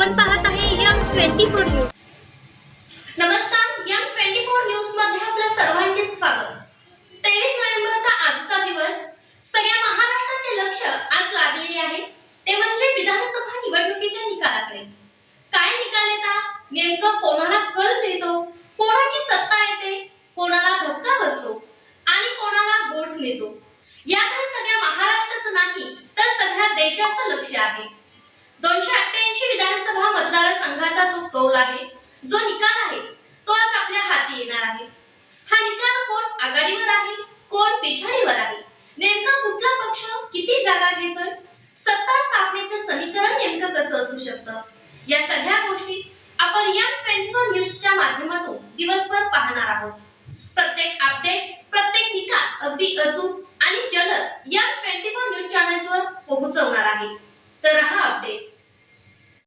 आपण पाहत आहे यम ट्वेंटी फोर न्यूज. नमस्कार यम ट्वेंटी फोर न्यूजमध्ये आपल्या सर्वांचे स्वागत. तेवीस नोव्हेंबरचा आजचा दिवस. सगळ्या महाराष्ट्राचे लक्ष आज लागलेले आहे. ते म्हणजे विधानसभा निवडणुकीच्या निकालाकडे. काय निकाल येतात नेमकं कोणाला कल मिळतो? कोणाची सत्ता येते? कोणाला धक्का बसतो? आणि कोणाला गोड्स मिळतो? याकडे सगळ्या महाराष्ट्राचं नाही तर सगळ्या देशाचं लक्ष आहे. दोनशे कौल आहे. जो निकाल आहे तो आज आपल्या हाती येणार आहे. हा निकाल कोण आघाडीवर आहे कोण पिछाडीवर आहे? नेमका कुठला पक्ष किती जागा घेतोय? सत्ता स्थापनेचं समीकरण नेमकं कसं असू शकतं? या सगळ्या गोष्टी आपण या ट्वेंटी फोर न्यूजच्या माध्यमातून दिवसभर पाहणार आहोत. प्रत्येक अपडेट प्रत्येक निकाल अगदी अचूक आणि जलद या ट्वेंटी फोर न्यूज चॅनलवर पोहोचवणार आहे.